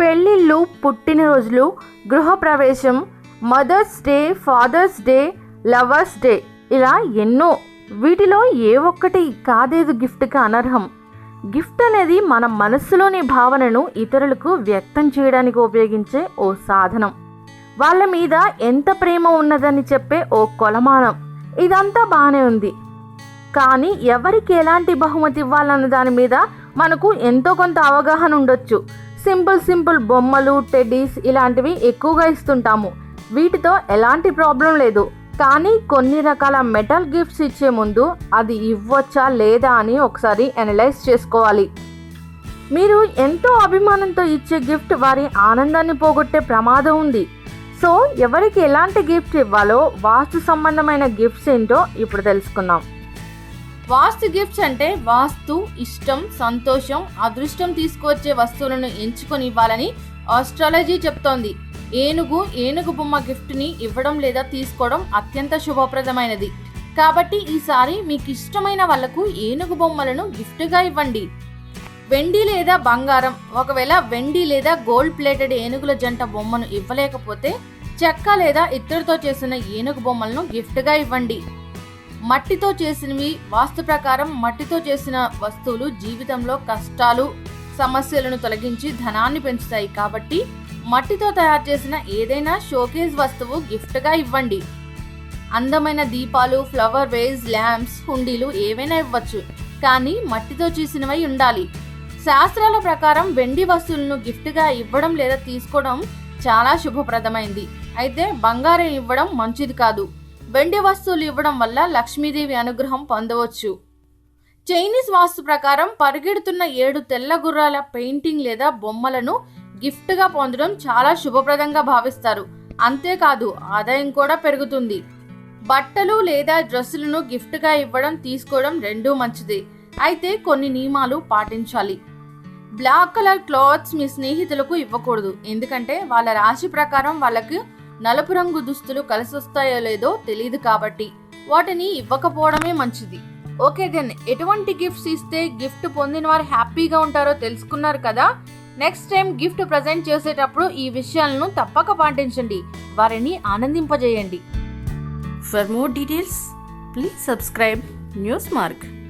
పెళ్ళిళ్ళు పుట్టినరోజులు గృహప్రవేశం mother's day father's day lovers day ఇలా ఎన్నో. వీటిలో ఏ ఒక్కటి కాదేదు గిఫ్ట్కి అనర్హం. గిఫ్ట్ అనేది మన మనస్సులోని భావనను ఇతరులకు వ్యక్తం చేయడానికి ఉపయోగించే ఓ సాధనం. వాళ్ళ మీద ఎంత ప్రేమ ఉన్నదని చెప్పే ఓ కొలమానం. ఇదంతా బాగానే ఉంది. కానీ ఎవరికి ఎలాంటి బహుమతి ఇవ్వాలన్న దాని మీద మనకు ఎంతో కొంత అవగాహన ఉండొచ్చు. సింపుల్ సింపుల్ బొమ్మలు టెడ్డీస్ ఇలాంటివి ఎక్కువగా ఇస్తుంటాము. వీటితో ఎలాంటి ప్రాబ్లం లేదు. కానీ కొన్ని రకాల మెటల్ గిఫ్ట్స్ ఇచ్చే ముందు అది ఇవ్వచ్చా లేదా అని ఒకసారి అనలైజ్ చేసుకోవాలి. మీరు ఎంతో అభిమానంతో ఇచ్చే గిఫ్ట్ వారి ఆనందాన్ని పోగొట్టే ప్రమాదం ఉంది. సో ఎవరికి ఎలాంటి గిఫ్ట్ ఇవ్వాలో వాస్తు సంబంధమైన గిఫ్ట్స్ ఏంటో ఇప్పుడు తెలుసుకుందాం. వాస్తు గిఫ్ట్స్ అంటే వాస్తు ఇష్టం సంతోషం అదృష్టం తీసుకువచ్చే వస్తువులను ఎంచుకొని ఇవ్వాలని ఆస్ట్రాలజీ చెప్తోంది. ఏనుగు ఏనుగు బొమ్మ గిఫ్ట్ని ఇవ్వడం లేదా తీసుకోవడం అత్యంత శుభప్రదమైనది. కాబట్టి ఈసారి మీకు ఇష్టమైన వాళ్ళకు ఏనుగు బొమ్మలను గిఫ్ట్గా ఇవ్వండి. వెండి లేదా బంగారం ఒకవేళ వెండి లేదా గోల్డ్ ప్లేటెడ్ ఏనుగుల జంట బొమ్మను ఇవ్వలేకపోతే చెక్క లేదా ఇత్తడితో చేసిన ఏనుగు బొమ్మలను గిఫ్ట్గా ఇవ్వండి. మట్టితో చేసినవి వాస్తు ప్రకారం మట్టితో చేసిన వస్తువులు జీవితంలో కష్టాలు సమస్యలను తొలగించి ధనాన్ని పెంచుతాయి. కాబట్టి మట్టితో తయారు చేసిన ఏదైనా షోకేజ్ వస్తువు గిఫ్ట్గా ఇవ్వండి. అందమైన దీపాలు ఫ్లవర్ వేజ్ ల్యాంప్స్ హుండీలు ఏవైనా ఇవ్వచ్చు. కానీ మట్టితో చేసినవై ఉండాలి. శాస్త్రాల ప్రకారం వెండి వస్తువులను గిఫ్ట్గా ఇవ్వడం లేదా తీసుకోవడం చాలా శుభప్రదమైంది. అయితే బంగారం ఇవ్వడం మంచిది కాదు. వెండి వస్తువులు ఇవ్వడం వల్ల లక్ష్మీదేవి అనుగ్రహం పొందవచ్చు. చైనీస్ వాస్తు ప్రకారం పరిగెడుతున్న ఏడు తెల్ల గుర్రాల పెయింటింగ్ లేదా బొమ్మలను గిఫ్ట్గా పొందడం చాలా శుభప్రదంగా భావిస్తారు. అంతేకాదు ఆదాయం కూడా పెరుగుతుంది. బట్టలు లేదా డ్రెస్సులను గిఫ్ట్గా ఇవ్వడం తీసుకోవడం రెండూ మంచిది. అయితే కొన్ని నియమాలు పాటించాలి. బ్లాక్ కలర్ క్లాత్స్ మీ స్నేహితులకు ఇవ్వకూడదు. ఎందుకంటే వాళ్ళ రాశి ప్రకారం వాళ్ళకి నలుపు రంగు దుస్తులు కలిసొస్తాయో లేదో తెలియదు కాబట్టి వాటిని ఇవ్వకపోవడమే మంచిది. ఓకే దెన్ ఎటువంటి గిఫ్ట్స్ ఇస్తే గిఫ్ట్ పొందిన వారు హ్యాపీగా ఉంటారో తెలుసుకున్నారు కదా? నెక్స్ట్ టైం గిఫ్ట్ ప్రజెంట్ చేసేటప్పుడు ఈ విషయాలను తప్పక పాటించండి. వారిని ఆనందింపజేయండి. For more details please subscribe news mark.